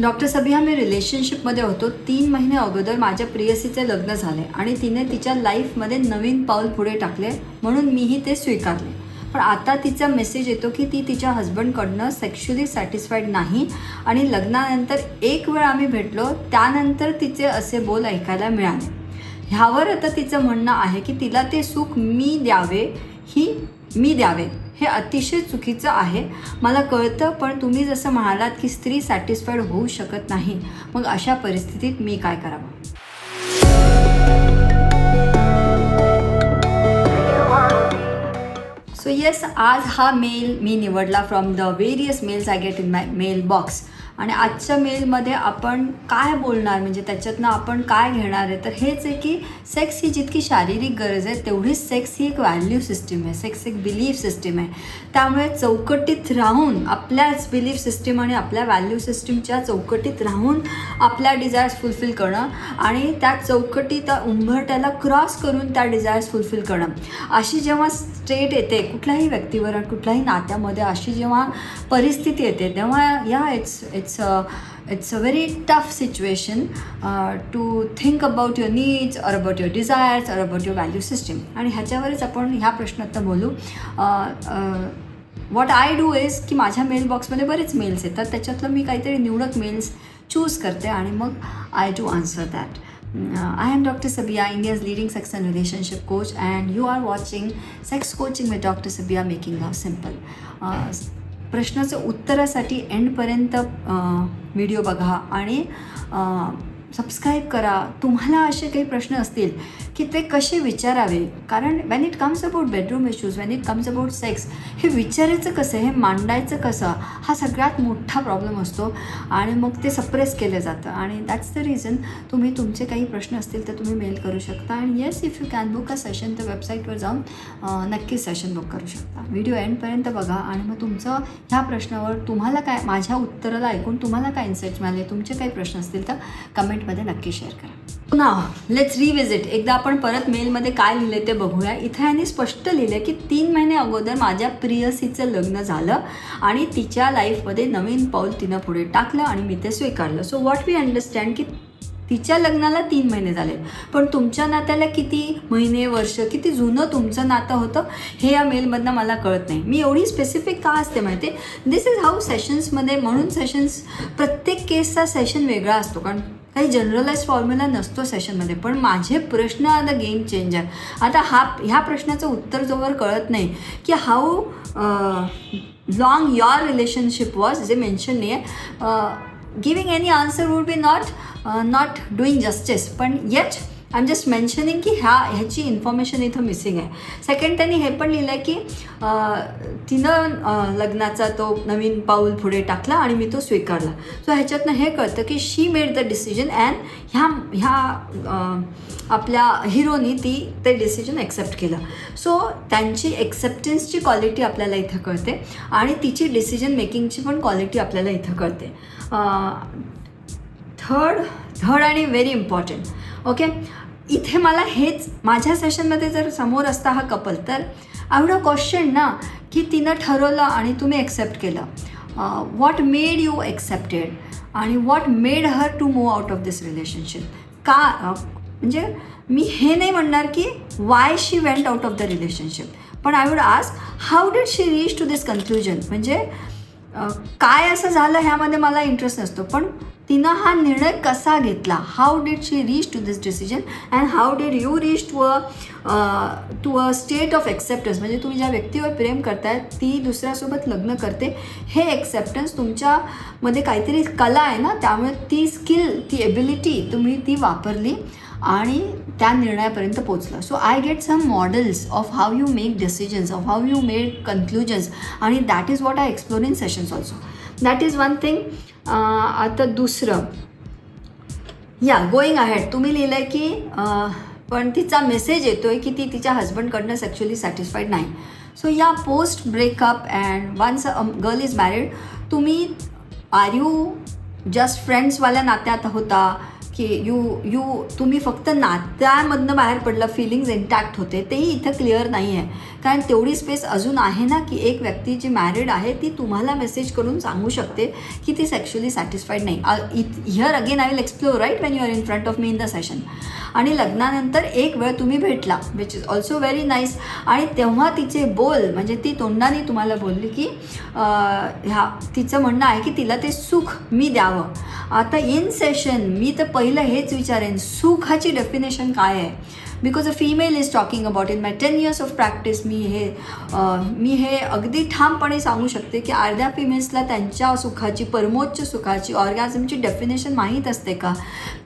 Doctor Sabiha मी रिलेशनशिपमध्ये होतो. तीन महिने अगोदर माझ्या प्रियसीचे लग्न झाले आणि तिने तिच्या लाईफमध्ये नवीन पाऊल पुढे टाकले म्हणून मीही ते स्वीकारले. पण आता तिचा मेसेज येतो की ती तिच्या हस्बंडकडनं सेक्शुअली सॅटिस्फाईड नाही आणि लग्नानंतर एक वेळ आम्ही भेटलो त्यानंतर तिचे असे बोल ऐकायला मिळाले. ह्यावर आता तिचं म्हणणं आहे की तिला ते सुख मी द्यावे ही मी द्यावे. हे अतिशय चुकीचं आहे. मला कळतं पण तुम्ही जसं म्हणालात की स्त्री सॅटिस्फाईड होऊ शकत नाही मग अशा परिस्थितीत मी काय करावं? सो येस आज हा मेल मी निवडला from the various mails I get in my mail box आणि आजच्या मेलमध्ये आपण काय बोलणार? म्हणजे त्याच्यातनं आपण काय घेणार आहे? तर हेच आहे की सेक्स ही जितकी शारीरिक गरज आहे तेवढीच सेक्स ही एक व्हॅल्यू सिस्टीम आहे. सेक्स एक बिलीफ सिस्टीम आहे. त्यामुळे चौकटीत राहून आपल्याच बिलीफ सिस्टीम आणि आपल्या व्हॅल्यू सिस्टीमच्या चौकटीत राहून आपल्या डिझायर्स फुलफिल करणं आणि त्या चौकटी त्या उंबरट्याला क्रॉस करून त्या डिझायर्स फुलफिल करणं. अशी जेव्हा स्टेट येते कुठल्याही व्यक्तीवर कुठल्याही नात्यामध्ये अशी जेव्हा परिस्थिती येते तेव्हा या it's it's it's a very tough situation to think about your needs or about your desires or about your value system आणि ह्याच्यावरच आपण ह्या प्रश्नात बोलू. वॉट आय डू इज की माझ्या मेल बॉक्समध्ये बरेच मेल्स येतात. त्याच्यातलं मी काहीतरी निवडक मेल्स चूज करते आणि मग I do answer that I am doctor Sabiya India's leading sex and relationship coach and you are watching sex coaching with doctor Sabiya making a simple प्रश्नाचं उत्तरासाठी एंडपर्यंत व्हिडिओ बघा आणि सबस्क्राईब करा. तुम्हाला असे काही प्रश्न असतील की ते कसे विचारावे? कारण when it comes about bedroom issues when it comes about sex हे विचारायचं कसं? हे मांडायचं कसं? हा सगळ्यात मोठा प्रॉब्लेम असतो आणि मग ते सप्रेस केलं जातं. आणि दॅट्स द रिझन तुम्ही तुमचे काही प्रश्न असतील तर तुम्ही मेल करू शकता. आणि yes if you can book a session तर वेबसाईटवर जाऊन नक्की सेशन बुक करू शकता. व्हिडिओ एंडपर्यंत बघा आणि मग तुमचं ह्या प्रश्नावर तुम्हाला काय माझ्या उत्तराला ऐकून तुम्हाला काय इन्साईट मिळाले तुमचे काही प्रश्न असतील तर कमेंट कमेंटमध्ये नक्की शेअर करा. ना लेट्स रिव्हिजिट एकदा आपण परत मेलमध्ये काय लिहिले ते बघूया. इथं यांनी स्पष्ट लिहिलं की तीन महिने अगोदर माझ्या प्रियसीचं लग्न झालं आणि तिच्या लाईफमध्ये नवीन पाऊल तिनं पुढे टाकलं आणि मी ते स्वीकारलं. सो वॉट वी अंडरस्टँड की तिच्या लग्नाला तीन महिने झाले. पण तुमच्या नात्याला किती महिने वर्ष किती जुनं तुमचं नातं होतं हे या मेलमधनं मला कळत नाही. मी एवढी स्पेसिफिक का असते माहिती दिस इज हाऊ सेशन्समध्ये म्हणून सेशन्स प्रत्येक केसचा सेशन वेगळा असतो. कारण काही जनरलाइज फॉर्म्युला नसतो सेशनमध्ये पण माझे प्रश्न आर द गेम चेंजर आता हा ह्या प्रश्नाचं उत्तर जोवर कळत नाही की how long your relationship was जे मेन्शन नाही आहे giving any answer would be not not doing justice पण येच आय एम जस्ट मेन्शनिंग की ह्या ह्याची इन्फॉर्मेशन इथं मिसिंग आहे. सेकंड त्यांनी हे पण लिहिलं आहे की तिनं लग्नाचा तो नवीन पाऊल पुढे टाकला आणि मी तो स्वीकारला. सो ह्याच्यातनं हे कळतं की she made the decision and ह्या ह्या आपल्या हिरोनी ती ते डिसिजन ॲक्सेप्ट केलं. सो त्यांची एक्सेप्टन्सची क्वालिटी आपल्याला इथं कळते आणि तिची डिसिजन मेकिंगची पण क्वालिटी आपल्याला इथं कळते. थर्ड थर्ड आणि व्हेरी इम्पॉर्टंट ओके इथे मला हेच माझ्या सेशनमध्ये जर समोर असता हा कपल तर आय वुड क्वेश्चन ना की तिनं ठरवलं आणि तुम्ही एक्सेप्ट केलं. वॉट मेड यू एक्सेप्टेड आणि what made her to move out of this relationship का म्हणजे मी हे नाही म्हणणार की why she went out of the relationship पण I would ask how did she reach to this conclusion म्हणजे काय असं झालं ह्यामध्ये मला इंटरेस्ट नसतो. पण तिनं हा निर्णय कसा घेतला? How did she reach to this decision and how did you reach to a to a state of acceptance म्हणजे तुम्ही ज्या व्यक्तीवर प्रेम करताय ती दुसऱ्यासोबत लग्न करते. हे एक्सेप्टन्स तुमच्यामध्ये काहीतरी कला आहे ना? त्यामुळे ती स्किल ती एबिलिटी तुम्ही ती वापरली आणि त्या निर्णयापर्यंत पोचला so I get some models of how you make decisions of how you made conclusions आणि that is what I explore in sessions also that is one thing आता दुसरं. या गोईंग आहेड तुम्ही लिहिलं आहे की पण तिचा मेसेज येतो आहे की ती तिच्या हजबंडकडनं सेक्च्युअली सॅटिस्फाईड नाही. सो या post breakup and once a girl is married तुम्ही आर यू जस्ट फ्रेंड्सवाल्या नात्यात होता? की यू यू तुम्ही फक्त नात्यामधनं बाहेर पडलं फिलिंग्ज इंटॅक्ट होते तेही इथं क्लिअर नाही आहे कारण तेवढी स्पेस अजून आहे ना की एक व्यक्ती जी मॅरिड आहे ती तुम्हाला मेसेज करून सांगू शकते की ती सेक्शुअली सॅटिस्फाईड नाही. Here again I will explore right when you are in front of me in the session आणि लग्नानंतर एक वेळ तुम्ही भेटला which is also very nice आणि तेव्हा तिचे बोल म्हणजे ती तोंडाने तुम्हाला बोलली की ह्या तिचं म्हणणं आहे की तिला ते सुख मी द्यावं. आता इन सेशन मी तर पहिलं हेच विचारेन सुखाची डेफिनेशन काय आहे? Because a female is talking about in my ten years of practice मी हे मी हे अगदी ठामपणे सांगू शकते की अर्ध्या फिमेल्सला त्यांच्या सुखाची परमोच्च सुखाची ऑर्गॅझमची डेफिनेशन माहीत असते का?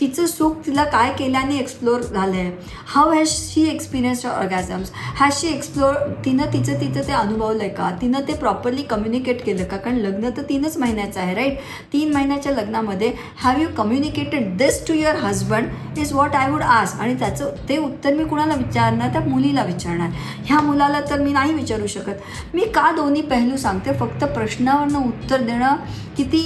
तिचं सुख तिला काय केल्याने एक्सप्लोर झालं आहे how has she experience orgasms has she explore तिनं तिचं तिचं ते अनुभवलं आहे का? तिनं ते प्रॉपरली कम्युनिकेट केलं का? कारण लग्न तर तीनच महिन्याचं आहे राईट तीन महिन्याच्या लग्नामध्ये have you communicated this to your husband is what I would ask आणि त्याचं ते उत्तर तर मी कुणाला विचारणार? त्या मुलीला विचारणार. ह्या मुलाला तर मी नाही विचारू शकत. मी का दोन्ही पहलू सांगते? फक्त प्रश्नावरनं उत्तर देणं किती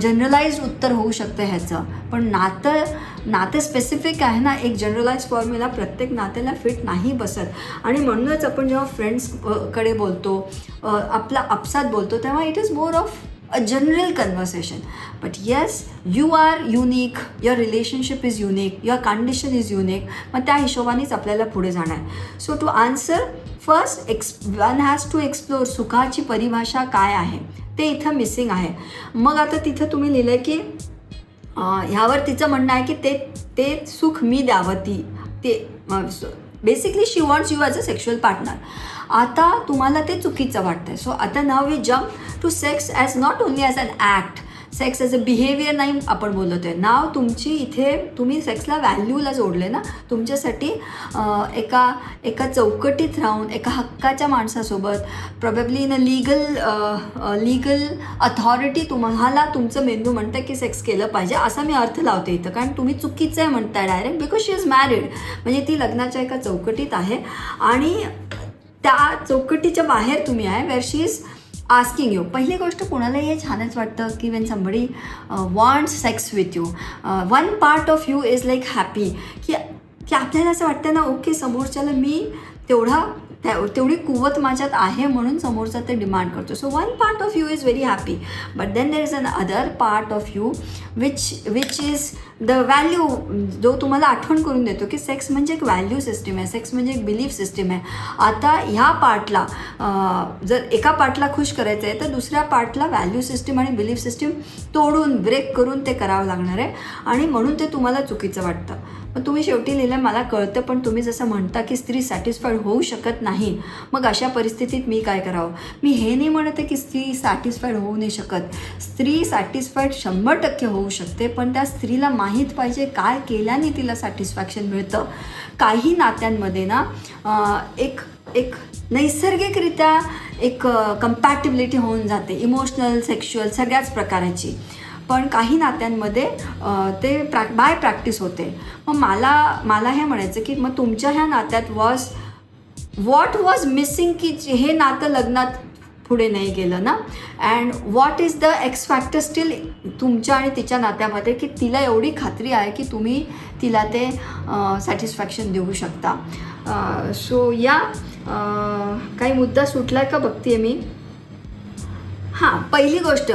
जनरलाइज उत्तर होऊ शकतं ह्याचं. पण नातं नातं स्पेसिफिक आहे ना एक जनरलाइज फॉर्म्युला प्रत्येक नात्याला फिट नाही बसत. आणि म्हणूनच आपण जेव्हा फ्रेंड्सकडे बोलतो आपला आपसात बोलतो तेव्हा it is more of a general conversation. But yes, you are unique your relationship is unique your condition is unique मग त्या हिशोबानेच आपल्याला पुढे जाणार. So to answer first X one has to explore सुखाची परिभाषा काय आहे? ते इथं मिसिंग आहे. मग आता तिथं तुम्ही लिहिलं आहे की ह्यावर तिचं म्हणणं आहे की ते ते सुख मी द्यावं ती ते basically she wants you as a sexual partner आता तुम्हाला ते चुकीचं वाटतंय. सो आता now we jump to sex as not only as an act sex as a behaviour नाही आपण बोलत आहे नाव तुमची इथे तुम्ही सेक्सला व्हॅल्यूला जोडले ना तुमच्यासाठी एका एका चौकटीत राहून एका हक्काच्या माणसासोबत probably in a legal legal authority तुम्हाला तुमचं मेंदू म्हणतं की सेक्स केलं पाहिजे असा मी अर्थ लावते इथं. कारण तुम्ही चुकीचं आहे म्हणताय direct because she is married म्हणजे ती लग्नाच्या एका चौकटीत आहे. आणि त्या चौकटीच्या बाहेर तुम्ही आहे where she is asking you पहिली गोष्ट कोणालाही हे छानच वाटतं की when somebody wants sex with you one part of you is like happy की की आपल्याला असं वाटतं ना ओके समोरच्याला मी तेवढा त्या तेवढी कुवत माझ्यात आहे म्हणून समोरचा ते डिमांड करतो. So one part of you is very happy but then there is an other part of you which which is the value जो तुम्हाला आठवण करून देतो की सेक्स म्हणजे एक व्हॅल्यू सिस्टीम आहे सेक्स म्हणजे एक बिलीफ सिस्टीम आहे. आता ह्या पार्टला जर एका पार्टला खुश करायचं आहे तर दुसऱ्या पार्टला व्हॅल्यू सिस्टीम आणि बिलीफ सिस्टीम तोडून ब्रेक करून ते करावं लागणार आहे. आणि म्हणून ते तुम्हाला चुकीचं वाटतं. मग तुम्ही शेवटी लिहिलं मला कळतं पण तुम्ही जसं म्हणता की स्त्री सॅटिस्फाईड होऊ शकत नाही. मग अशा परिस्थितीत मी काय करावं? मी हे नाही म्हणत आहे की स्त्री सॅटिस्फाईड होऊ नाही शकत. स्त्री सॅटिस्फाईड शंभर टक्के होऊ शकते पण त्या स्त्रीला माहीत पाहिजे काय केल्याने तिला सॅटिस्फॅक्शन मिळतं. काही नात्यांमध्ये ना एक एक नैसर्गिकरित्या एक कम्पॅटिबिलिटी होऊन जाते. इमोशनल सेक्शुअल सगळ्याच प्रकाराची. पण काही नात्यांमध्ये ते प्रॅ बाय प्रॅक्टिस होते. मग मला मला हे म्हणायचं की मग तुमच्या ह्या नात्यात वॉज वॉट वॉज मिसिंग की हे नातं लग्नात पुढे नाही गेलं ना? And what is the X factor still तुमच्या आणि तिच्या नात्यामध्ये की तिला एवढी खात्री आहे की तुम्ही तिला ते सॅटिस्फॅक्शन देऊ शकता? सो या काही मुद्दा सुटला आहे का बघते मी? हां पहिली गोष्ट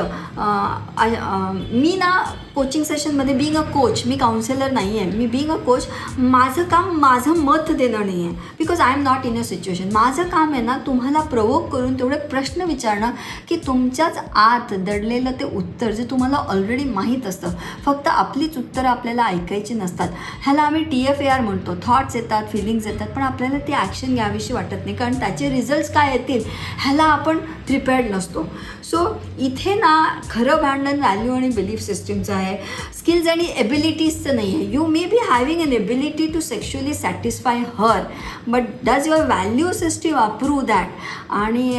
मी ना कोचिंग सेशनमध्ये बिंग अ कोच मी काउन्सिलर नाही आहे मी बिंग अ कोच माझं काम माझं मत देणं नाही आहे because I am not in a situation माझं काम आहे ना तुम्हाला प्रवोक करून तेवढे प्रश्न विचारणं की तुमच्याच आत दडलेलं ते उत्तर जे तुम्हाला ऑलरेडी माहीत असतं फक्त आपलीच उत्तरं आपल्याला ऐकायची नसतात. ह्याला आम्ही टी एफ ए आर म्हणतो. थॉट्स येतात फिलिंग्स येतात पण आपल्याला ती ॲक्शन घ्यावीशी वाटत नाही कारण त्याचे रिझल्ट्स काय येतील ह्याला आपण प्रिपेअर्ड नसतो. सो इथे ना खरं भांडण व्हॅल्यू आणि बिलीफ सिस्टीमचं आहे. स्किल्स आणि एबिलिटीजचं नाही आहे you may be having an ability to sexually satisfy her but does your value system approve that आणि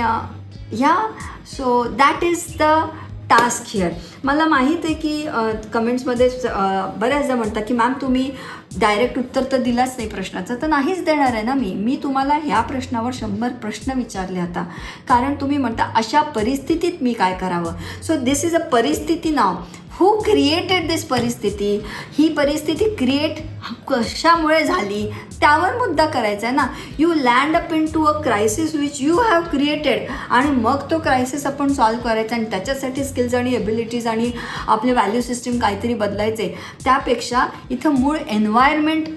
ह्या so that is the task here मला माहीत आहे की कमेंट्समध्ये बऱ्याचदा म्हणतात की मॅम तुम्ही डायरेक्ट उत्तर तर दिलाच नाही प्रश्नाचं. तर नाहीच देणार आहे ना मी. मी तुम्हाला ह्या प्रश्नावर शंभर प्रश्न विचारले आता. कारण तुम्ही म्हणता अशा परिस्थितीत मी काय करावं? सो दिस इज अ परिस्थिती नाव हू क्रिएटेड दिस परिस्थिती? ही परिस्थिती क्रिएट कशामुळे झाली? त्यावर मुद्दा करायचा आहे ना. You land up in to a crisis which you have created आणि मग तो क्रायसिस आपण सॉल्व करायचा आणि त्याच्यासाठी स्किल्स आणि एबिलिटीज आणि आपले व्हॅल्यू सिस्टीम काहीतरी बदलायचे. त्यापेक्षा इथं मूळ environment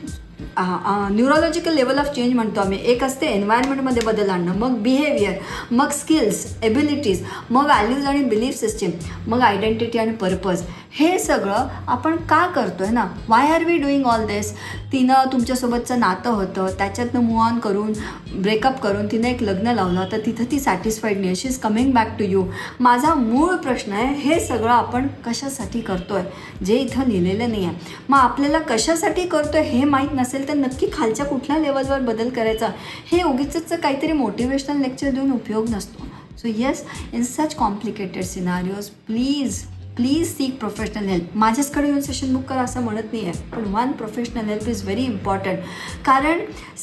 neurological level of change म्हणतो आम्ही. एक असते एन्व्हायरमेंटमध्ये बदल आणणं. मग बिहेवियर मग स्किल्स एबिलिटीज मग व्हॅल्यूज आणि बिलीफ सिस्टीम मग आयडेंटिटी आणि पर्पज हे सगळं आपण का करतो आहे ना? Why are we doing all this तिनं तुमच्यासोबतचं नातं होतं त्याच्यातनं मूव ऑन करून ब्रेकअप करून तिनं एक लग्न लावलं तर तिथं ती सॅटिस्फाईड नाही. She is coming back to you माझा मूळ प्रश्न आहे हे सगळं आपण कशासाठी करतो आहे जे इथं लिहिलेलं नाही आहे मग आपल्याला कशासाठी करतो आहे हे माहीत नसेल तर नक्की खालच्या कुठल्या लेवलवर बदल करायचा? हे उगीच काहीतरी मोटिवेशनल लेक्चर देऊन उपयोग नसतो. So yes in such complicated scenarios please please seek professional help माझ्याचकडे येऊन सेशन बुक करा असं म्हणत नाही आहे पण one professional help is very important कारण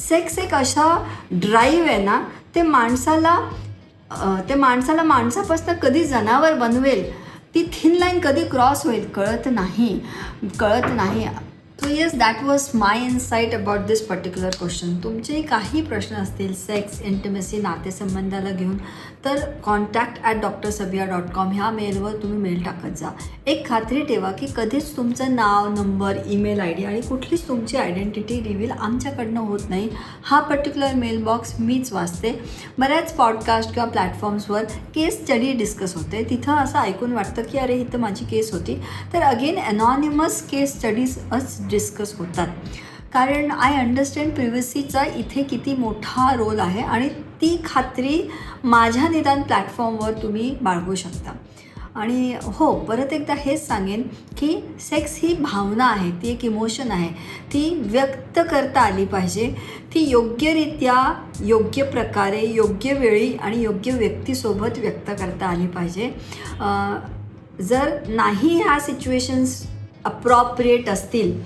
सेक्स एक अशा ड्राईव्ह आहे ना ते माणसाला ते माणसाला माणसापासून कधी जनावर बनवेल ती थिन लाईन कधी क्रॉस होईल कळत नाही. कळत नाही. तो yes that was my insight about this particular question तुमचे काही प्रश्न असतील सेक्स इंटिमेसी नातेसंबंधाला घेऊन तर contact at doctor Sabiya dot com ह्या मेलवर तुम्ही मेल टाकत जा. एक खात्री ठेवा की कधीच तुमचं नाव नंबर ईमेल आय डी आणि कुठलीच तुमची आयडेंटिटी रिव्हील आमच्याकडनं होत नाही. हा पर्टिक्युलर मेल बॉक्स मीच वाचते. बऱ्याच पॉडकास्ट किंवा प्लॅटफॉर्म्सवर केस स्टडी डिस्कस होते. तिथं असं ऐकून वाटतं की अरे इथं माझी केस होती. तर अगेन अनॉनिमस केस स्टडीज अस डिस्कस होतात. कारण आय अंडरस्टँड प्रिव्हसीचा इथे किती मोठा रोल आहे आणि ती खात्री माझ्या निदान प्लॅटफॉर्मवर तुम्ही बाळगू शकता. आणि हो परत एकदा हेच सांगेन की सेक्स ही भावना आहे ती एक इमोशन आहे. ती व्यक्त करता आली पाहिजे. ती योग्यरित्या योग्य प्रकारे योग्य वेळी आणि योग्य व्यक्तीसोबत व्यक्त करता आली पाहिजे. जर नाही ह्या सिच्युएशन्स अप्रॉप्रिएट असतील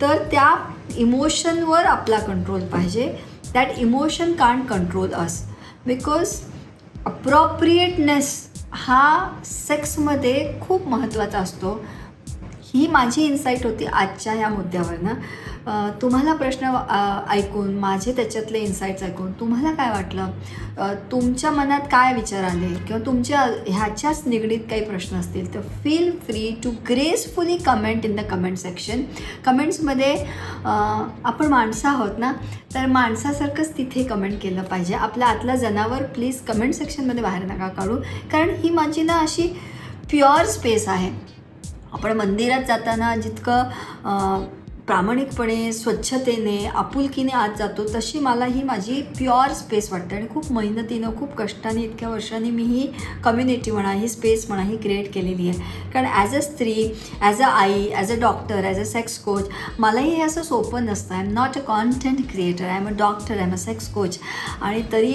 तर त्या इमोशनवर आपला कंट्रोल पाहिजे. That emotion can't control us because appropriateness हा सेक्समध्ये खूप महत्त्वाचा असतो. ही माझी इन्साईट होती आजच्या ह्या मुद्द्यावरनं. तुम्हाला प्रश्न ऐकून माझे त्याच्यातले इन्साईट्स ऐकून तुम्हाला काय वाटलं? तुमच्या मनात काय विचार आले? किंवा तुमच्या ह्याच्याच निगडीत काही प्रश्न असतील तर feel free to gracefully comment in the comment section कमेंट्समध्ये आपण माणसं आहोत ना तर माणसासारखंच तिथे कमेंट केलं पाहिजे. आपल्या आतला जनावर प्लीज कमेंट सेक्शनमध्ये बाहेर नका काढू. कारण ही माझी ना अशी प्युअर स्पेस आहे. आपण मंदिरात जाताना जितकं प्रामाणिकपणे स्वच्छतेने आपुलकीने आत जातो तशी मला ही माझी प्युअर स्पेस वाटते आणि खूप मेहनतीनं खूप कष्टाने इतक्या वर्षांनी मी ही कम्युनिटी म्हणा ही स्पेस म्हणा ही क्रिएट केलेली आहे. कारण ॲज अ स्त्री as a I as a doctor as a sex coach मलाही हे असं सोपं नसतं. I am not a content creator I am a doctor I am a sex coach आणि तरी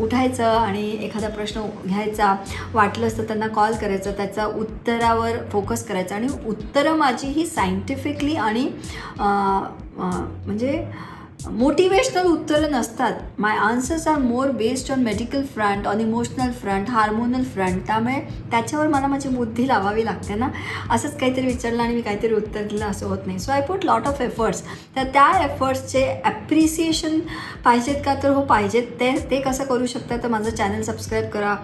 उठायचं आणि एखादा प्रश्न घ्यायचा वाटलं असतं त्यांना कॉल करायचा त्याचा उत्तरावर फोकस करायचा आणि उत्तरं माझी ही सायंटिफिकली आणि म्हणजे मोटिवेशनल उत्तरं नसतात. My answers are more based on medical front on emotional front hormonal front त्यामुळे त्याच्यावर मला माझी बुद्धी लावावी लागते ना. असंच काहीतरी विचारलं आणि मी काहीतरी उत्तर दिलं असं होत नाही. So I put lot of efforts तर त्या एफर्ट्सचे ॲप्रिसिएशन पाहिजेत का? तर हो पाहिजेत. ते ते कसं करू शकता? तर माझं चॅनल सबस्क्राईब करा.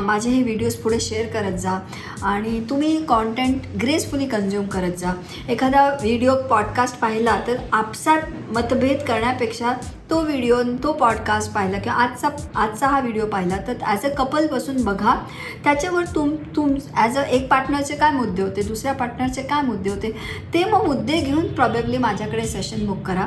माझे हे व्हिडिओज पुढे शेअर करत जा. आणि तुम्ही कॉन्टेंट ग्रेसफुली कन्झ्युम करत जा. एखादा व्हिडिओ पॉडकास्ट पाहिला तर आपसात मतभेद करण्यापेक्षा तो व्हिडिओ तो पॉडकास्ट पाहिला किंवा आजचा आजचा हा व्हिडिओ पाहिला तर ॲज अ कपल बसून बघा. त्याच्यावर तुम तुम ॲज अ एक पार्टनरचे काय मुद्दे होते दुसऱ्या पार्टनरचे काय मुद्दे होते ते मग मुद्दे घेऊन प्रॉबेबली माझ्याकडे सेशन बुक करा.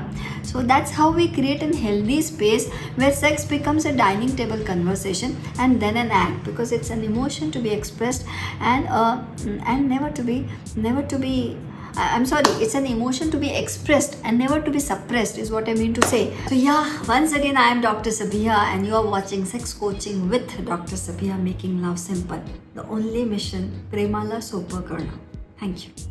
So that's how we create an healthy space where sex becomes a dining table conversation and then an act because it's an emotion to be expressed and and never to be never to be I'm sorry, it's an emotion to be expressed and never to be suppressed, is what I mean to say. So, yeah, once again, I am Dr. Sabia, and you are watching Sex Coaching with Dr. Sabia, making love simple. The only mission, Premala Sopa Karna. Thank you.